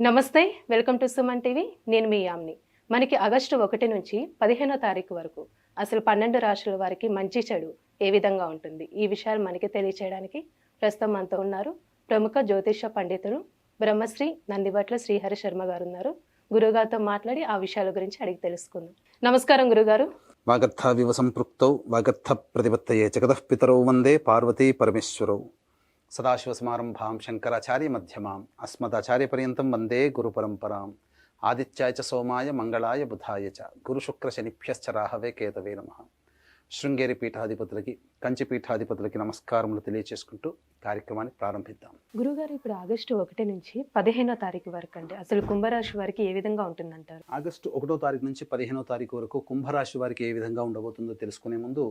నమస్తే welcome to Suman TV. నేను మీ యామ్ని. మనకి ఆగస్టు ఒకటి నుంచి పదిహేనో తారీఖు వరకు అసలు పన్నెండు రాష్ట్రాల వారికి మంచి చెడు ఏ విధంగా ఉంటుంది? ఈ విషయాలు మనకి తెలియచేయడానికి ప్రస్తుతం మనతో ఉన్నారు ప్రముఖ జ్యోతిష పండితులు బ్రహ్మశ్రీ నందిబట్ల శ్రీహరి శర్మ గారు ఉన్నారు. గురుగారితో మాట్లాడి ఆ విషయాల గురించి అడిగి తెలుసుకుందాం. నమస్కారం గురుగారు వాగర్థావివ సంపృక్తౌ వాగర్థ ప్రతిపత్తయే జగదః పితరౌ వందే పార్వతీ పరమేశ్వరౌ. సదాశివసమారంభాం శంకరాచార్య మధ్యమాం అస్మదాచార్యపర్యంతం వందే గురుపరంపరాం ఆదిత్యాయ చ సోమాయ మంగళాయ బుధాయ చ గురుశుక్ర శనిభ్యశ్చ రాహవే కేతవే నమ శృంగేరి పీఠాధిపతులకి కంచి పీఠాధిపతులకి నమస్కారములు తెలియచేసుకుంటూ కార్యక్రమాన్ని ప్రారంభిద్దాం. గురుగారు ఇప్పుడు ఆగస్టు ఒకటి నుంచి పదిహేనో తారీఖు వరకు అండి. అసలు కుంభరాశి వారికి ఏ విధంగా ఉంటుందంటారు? ఆగస్టు ఒకటో తారీఖు నుంచి పదిహేనో తారీఖు వరకు కుంభరాశి వారికి ఏ విధంగా ఉండబోతుందో తెలుసుకునే ముందు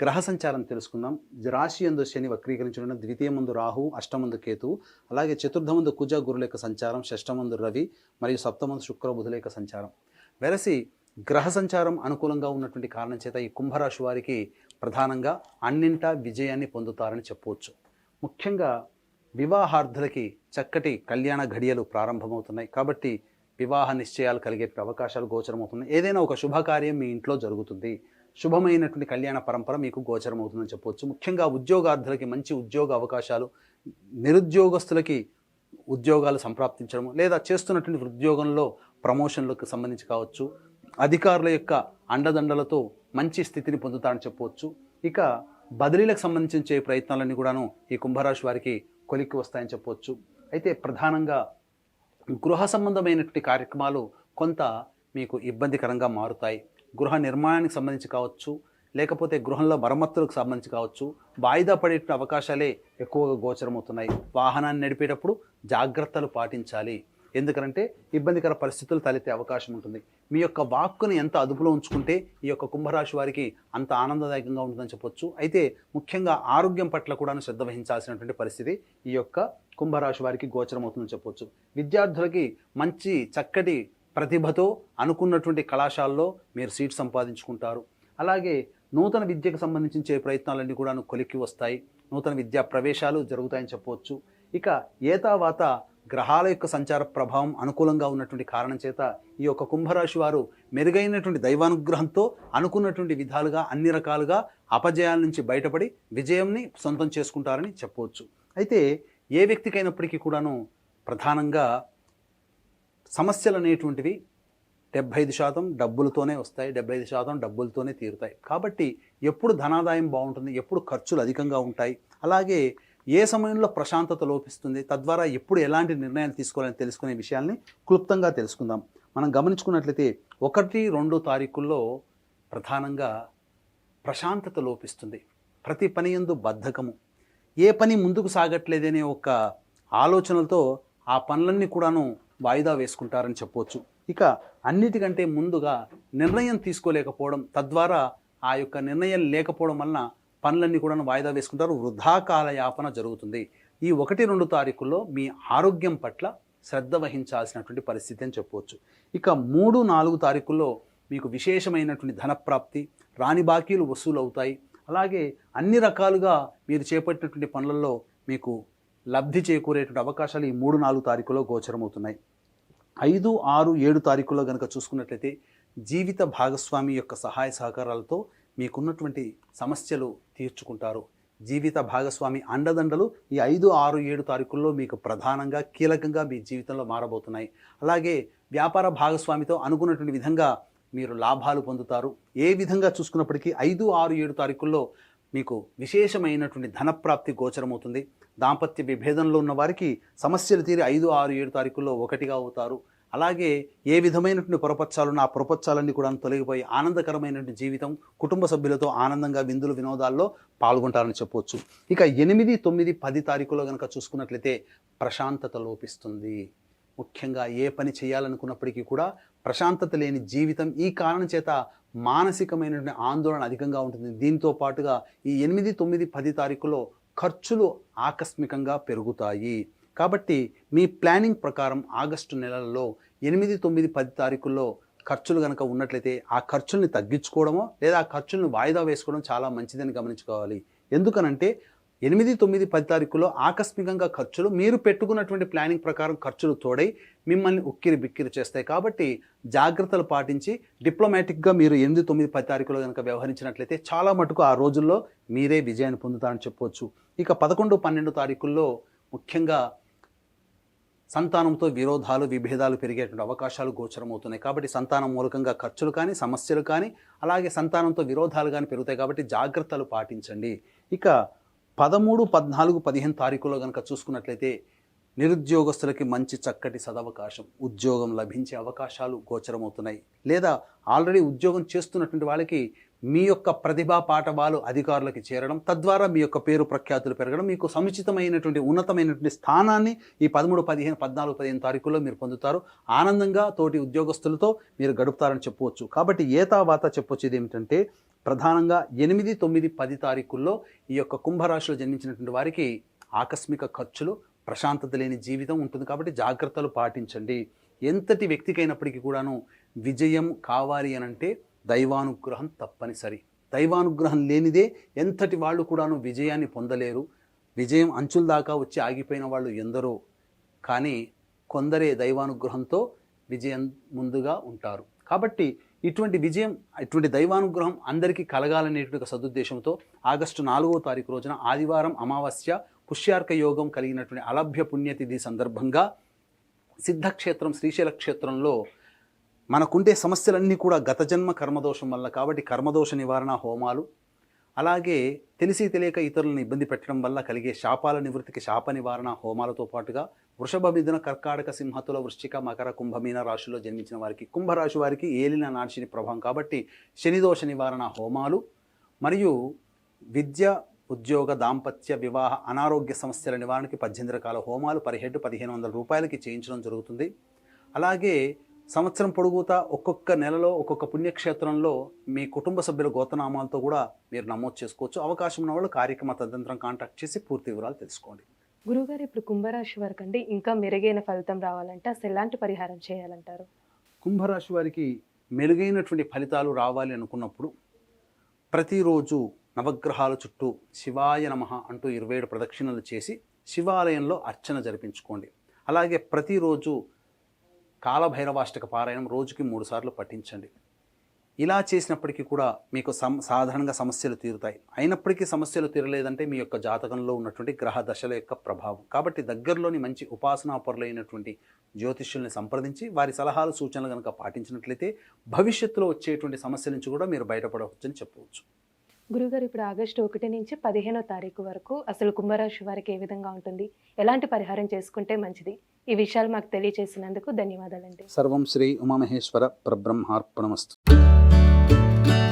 గ్రహ సంచారం తెలుసుకుందాం. రాశి ఎందు శని వక్రీకరించడం ద్వితీయ ముందు రాహు అష్టమందు కేతు అలాగే చతుర్థమందు కుజ గురుల యొక్క సంచారం షష్టమందు రవి మరియు సప్తమందు శుక్ర బుధుల యొక్క సంచారం. వెరసి గ్రహ సంచారం అనుకూలంగా ఉన్నటువంటి కారణం చేత ఈ కుంభరాశి వారికి ప్రధానంగా అన్నింటా విజయాన్ని పొందుతారని చెప్పవచ్చు. ముఖ్యంగా వివాహార్థులకి చక్కటి కళ్యాణ ఘడియలు ప్రారంభమవుతున్నాయి. కాబట్టి వివాహ నిశ్చయాలు కలిగే అవకాశాలు గోచరమవుతున్నాయి. ఏదైనా ఒక శుభకార్యం మీ ఇంట్లో జరుగుతుంది. శుభమైనటువంటి కళ్యాణ పరంపర మీకు గోచరమవుతుందని చెప్పవచ్చు. ముఖ్యంగా ఉద్యోగార్థులకి మంచి ఉద్యోగ అవకాశాలు నిరుద్యోగస్తులకి ఉద్యోగాలు సంప్రాప్తించడం లేదా చేస్తున్నటువంటి ఉద్యోగంలో ప్రమోషన్లకు సంబంధించి కావచ్చు అధికారుల యొక్క అండదండలతో మంచి స్థితిని పొందుతారని చెప్పవచ్చు. ఇక బదిలీలకు సంబంధించే ప్రయత్నాలన్నీ కూడాను ఈ కుంభరాశి వారికి కొలిక్కి వస్తాయని చెప్పవచ్చు. అయితే ప్రధానంగా గృహ సంబంధమైనటువంటి కార్యక్రమాలు కొంత మీకు ఇబ్బందికరంగా మారుతాయి. గృహ నిర్మాణానికి సంబంధించి కావచ్చు లేకపోతే గృహంలో మరమ్మతులకు సంబంధించి కావచ్చు వాయిదా పడే అవకాశాలే ఎక్కువగా గోచరమవుతున్నాయి. వాహనాన్ని నడిపేటప్పుడు జాగ్రత్తలు పాటించాలి. ఎందుకంటే ఇబ్బందికర పరిస్థితులు తలెత్తే అవకాశం ఉంటుంది. మీ యొక్క వాక్కుని ఎంత అదుపులో ఉంచుకుంటే ఈ యొక్క కుంభరాశి వారికి అంత ఆనందదాయకంగా ఉంటుందని చెప్పొచ్చు. అయితే ముఖ్యంగా ఆరోగ్యం పట్ల కూడా శ్రద్ధ వహించాల్సినటువంటి పరిస్థితి ఈ యొక్క కుంభరాశి వారికి గోచరమవుతుందని చెప్పొచ్చు. విద్యార్థులకి మంచి చక్కటి ప్రతిభతో అనుకున్నటువంటి కళాశాలలో మీరు సీట్ సంపాదించుకుంటారు. అలాగే నూతన విద్యకు సంబంధించే ప్రయత్నాలన్నీ కూడా కొలిక్కి వస్తాయి. నూతన విద్యా ప్రవేశాలు జరుగుతాయని చెప్పవచ్చు. ఇక ఏతావాత గ్రహాల యొక్క సంచార ప్రభావం అనుకూలంగా ఉన్నటువంటి కారణం చేత ఈ యొక్క కుంభరాశి వారు మెరుగైనటువంటి దైవానుగ్రహంతో అనుకున్నటువంటి విధాలుగా అన్ని రకాలుగా అపజయాల నుంచి బయటపడి విజయంని సొంతం చేసుకుంటారని చెప్పవచ్చు. అయితే ఏ వ్యక్తికైనప్పటికీ కూడాను ప్రధానంగా సమస్యలు అనేటువంటివి డెబ్బై ఐదు శాతం డబ్బులతోనే వస్తాయి డెబ్బై ఐదు శాతం డబ్బులతోనే తీరుతాయి. కాబట్టి ఎప్పుడు ధనాదాయం బాగుంటుంది ఎప్పుడు ఖర్చులు అధికంగా ఉంటాయి అలాగే ఏ సమయంలో ప్రశాంతత లోపిస్తుంది తద్వారా ఎప్పుడు ఎలాంటి నిర్ణయాలు తీసుకోవాలని తెలుసుకునే విషయాల్ని క్లుప్తంగా తెలుసుకుందాం. మనం గమనించుకున్నట్లయితే ఒకటి రెండు తారీఖుల్లో ప్రధానంగా ప్రశాంతత లోపిస్తుంది. ప్రతి పని ఎందు బద్ధకము. ఏ పని ముందుకు సాగట్లేదనే ఒక ఆలోచనలతో ఆ పనులన్నీ కూడాను వాయిదా వేసుకుంటారని చెప్పవచ్చు ఇక అన్నిటికంటే ముందుగా నిర్ణయం తీసుకోలేకపోవడం తద్వారా ఆ యొక్క నిర్ణయం లేకపోవడం వలన పనులన్నీ కూడా వాయిదా వేసుకుంటారు. వృధాకాల యాపన జరుగుతుంది. ఈ ఒకటి రెండు తారీఖుల్లో మీ ఆరోగ్యం పట్ల శ్రద్ధ వహించాల్సినటువంటి పరిస్థితి అని చెప్పవచ్చు ఇక మూడు నాలుగు తారీఖుల్లో మీకు విశేషమైనటువంటి ధనప్రాప్తి రాని బాకీలు వసూలు అవుతాయి అలాగే అన్ని రకాలుగా మీరు చేపట్టినటువంటి పనులలో మీకు లబ్ధి చేకూరేటువంటి అవకాశాలు ఈ మూడు నాలుగు తారీఖులో గోచరమవుతున్నాయి. ఐదు ఆరు ఏడు తారీఖులో కనుక చూసుకున్నట్లయితే జీవిత భాగస్వామి యొక్క సహాయ సహకారాలతో మీకున్నటువంటి సమస్యలు తీర్చుకుంటారు. జీవిత భాగస్వామి అండదండలు ఈ ఐదు ఆరు ఏడు తారీఖుల్లో మీకు ప్రధానంగా కీలకంగా మీ జీవితంలో మారబోతున్నాయి. అలాగే వ్యాపార భాగస్వామితో అనుకున్నటువంటి విధంగా మీరు లాభాలు పొందుతారు. ఏ విధంగా చూసుకున్నప్పటికీ ఐదు ఆరు ఏడు తారీఖుల్లో మీకు విశేషమైనటువంటి ధనప్రాప్తి గోచరమవుతుంది. దాంపత్య విభేదంలో ఉన్న వారికి సమస్యలు తీరి ఐదు ఆరు ఏడు తారీఖుల్లో ఒకటిగా అవుతారు. అలాగే ఏ విధమైనటువంటి పొరపచ్చాలు ఆ పొరపచ్చాలన్నీ కూడా తొలగిపోయి ఆనందకరమైనటువంటి జీవితం కుటుంబ సభ్యులతో ఆనందంగా విందులు వినోదాల్లో పాల్గొంటారని చెప్పవచ్చు ఇక ఎనిమిది తొమ్మిది పది తారీఖులో కనుక చూసుకున్నట్లయితే ప్రశాంతత లోపిస్తుంది. ముఖ్యంగా ఏ పని చేయాలనుకున్నప్పటికీ కూడా ప్రశాంతత లేని జీవితం ఈ కారణం చేత మానసికమైనటువంటి ఆందోళన అధికంగా ఉంటుంది. దీంతో పాటుగా ఈ ఎనిమిది తొమ్మిది పది తారీఖులో ఖర్చులు ఆకస్మికంగా పెరుగుతాయి. కాబట్టి మీ ప్లానింగ్ ప్రకారం ఆగస్టు నెలలలో ఎనిమిది తొమ్మిది పది తారీఖుల్లో ఖర్చులు కనుక ఉన్నట్లయితే ఆ ఖర్చుల్ని తగ్గించుకోవడమో లేదా ఆ ఖర్చులను వాయిదా వేసుకోవడం చాలా మంచిదని గమనించుకోవాలి. ఎందుకనంటే ఎనిమిది తొమ్మిది పది తారీఖులో ఆకస్మికంగా ఖర్చులు మీరు పెట్టుకున్నటువంటి ప్లానింగ్ ప్రకారం ఖర్చులు తోడై మిమ్మల్ని ఉక్కిరి బిక్కిరి చేస్తాయి. కాబట్టి జాగ్రత్తలు పాటించి డిప్లొమాటిక్గా మీరు ఎనిమిది తొమ్మిది పది తారీఖులో కనుక వ్యవహరించినట్లయితే చాలా మటుకు ఆ రోజుల్లో మీరే విజయాన్ని పొందుతారని చెప్పవచ్చు ఇక పదకొండు పన్నెండు తారీఖుల్లో ముఖ్యంగా సంతానంతో విరోధాలు విభేదాలు పెరిగేటువంటి అవకాశాలు గోచరమవుతున్నాయి. కాబట్టి సంతానం మూలకంగా ఖర్చులు కానీ సమస్యలు కానీ అలాగే సంతానంతో విరోధాలు కానీ పెరుగుతాయి. కాబట్టి జాగ్రత్తలు పాటించండి. ఇక పదమూడు పద్నాలుగు పదిహేను తారీఖులో కనుక చూసుకున్నట్లయితే నిరుద్యోగస్తులకి మంచి చక్కటి సదవకాశం ఉద్యోగం లభించే అవకాశాలు గోచరమవుతున్నాయి. లేదా ఆల్రెడీ ఉద్యోగం చేస్తున్నటువంటి వాళ్ళకి మీ యొక్క ప్రతిభా పాఠవాలు అధికారులకి చేరడం తద్వారా మీ యొక్క పేరు ప్రఖ్యాతులు పెరగడం మీకు సముచితమైనటువంటి ఉన్నతమైనటువంటి స్థానాన్ని ఈ పదమూడు పదిహేను పద్నాలుగు పదిహేను తారీఖుల్లో మీరు పొందుతారు. ఆనందంగా తోటి ఉద్యోగస్తులతో మీరు గడుపుతారని చెప్పవచ్చు. కాబట్టి ఏతావాత చెప్పొచ్చేది ఏమిటంటే ప్రధానంగా ఎనిమిది తొమ్మిది పది తారీఖుల్లో ఈ యొక్క కుంభరాశిలో జన్మించినటువంటి వారికి ఆకస్మిక ఖర్చులు ప్రశాంతత లేని జీవితం ఉంటుంది కాబట్టి జాగ్రత్తలు పాటించండి. ఎంతటి వ్యక్తికైనప్పటికీ కూడాను విజయం కావాలి అనంటే దైవానుగ్రహం తప్పనిసరి. దైవానుగ్రహం లేనిదే ఎంతటి వాళ్ళు కూడాను విజయాన్ని పొందలేరు. విజయం అంచుల దాకా వచ్చి ఆగిపోయిన వాళ్ళు ఎందరో. కానీ కొందరే దైవానుగ్రహంతో విజయం ముందుగా ఉంటారు. కాబట్టి ఇటువంటి విజయం ఇటువంటి దైవానుగ్రహం అందరికీ కలగాలనేటువంటి ఒక సదుద్దేశంతో ఆగస్టు నాలుగో తారీఖు రోజున ఆదివారం అమావాస్య పుష్యార్క యోగం కలిగినటువంటి అలభ్య పుణ్యతిథి సందర్భంగా సిద్ధక్షేత్రం శ్రీశైల క్షేత్రంలో మనకుండే సమస్యలన్నీ కూడా గత జన్మ కర్మదోషం వల్ల కాబట్టి కర్మదోష నివారణ హోమాలు అలాగే తెలిసి తెలియక ఇతరులను ఇబ్బంది పెట్టడం వల్ల కలిగే శాపాల నివృత్తికి శాప నివారణ హోమాలతో పాటుగా వృషభ మిథున కర్కాటక సింహతుల వృశ్చిక మకర కుంభమీన రాశిలో జన్మించిన వారికి కుంభరాశి వారికి ఏలిన నాటిని ప్రభావం కాబట్టి శనిదోష నివారణ హోమాలు మరియు విద్య ఉద్యోగ దాంపత్య వివాహ అనారోగ్య సమస్యల నివారణకి పద్దెనిమిది రకాల హోమాలు పర్ హెడ్ పదిహేను వందల రూపాయలకి చేయించడం జరుగుతుంది. అలాగే సంవత్సరం పొడుగుతా ఒక్కొక్క నెలలో ఒక్కొక్క పుణ్యక్షేత్రంలో మీ కుటుంబ సభ్యుల గోతనామాలతో కూడా మీరు నమోదు చేసుకోవచ్చు. అవకాశం ఉన్న వాళ్ళు కార్యక్రమ తదంతరం కాంటాక్ట్ చేసి పూర్తి వివరాలు తెలుసుకోండి. గురుగారు ఇప్పుడు కుంభరాశి వారికి అండి ఇంకా మెరుగైన ఫలితం రావాలంటే అసలు ఎలాంటి పరిహారం చేయాలంటారు? కుంభరాశి వారికి మెరుగైనటువంటి ఫలితాలు రావాలి అనుకున్నప్పుడు ప్రతిరోజు నవగ్రహాల చుట్టూ శివాయ నమః అంటూ ఇరవై ఏడు ప్రదక్షిణలు చేసి శివాలయంలో అర్చన జరిపించుకోండి. అలాగే ప్రతిరోజు కాలభైరవాష్టక పారాయణం రోజుకి మూడుసార్లు పఠించండి. ఇలా చేసినప్పటికీ కూడా మీకు సమ్ సాధారణంగా సమస్యలు తీరుతాయి. అయినప్పటికీ సమస్యలు తీరలేదంటే మీ యొక్క జాతకంలో ఉన్నటువంటి గ్రహ దశల యొక్క ప్రభావం. కాబట్టి దగ్గరలోని మంచి ఉపాసనా పరులైనటువంటి జ్యోతిష్యుల్ని సంప్రదించి వారి సలహాలు సూచనలు కనుక పాటించినట్లయితే భవిష్యత్తులో వచ్చేటువంటి సమస్యల నుంచి కూడా మీరు బయటపడవచ్చని చెప్పవచ్చు. గురుగారు ఇప్పుడు ఆగస్టు ఒకటి నుంచి పదిహేనో తారీఖు వరకు అసలు కుంభరాశి వారికి ఏ విధంగా ఉంటుంది? ఎలాంటి పరిహారం చేసుకుంటే మంచిది? ఈ విషయాలు మాకు తెలియజేసినందుకు ధన్యవాదాలండి. సర్వం శ్రీ ఉమామహేశ్వర పరబ్రహ్మార్పణమస్తు. Bye.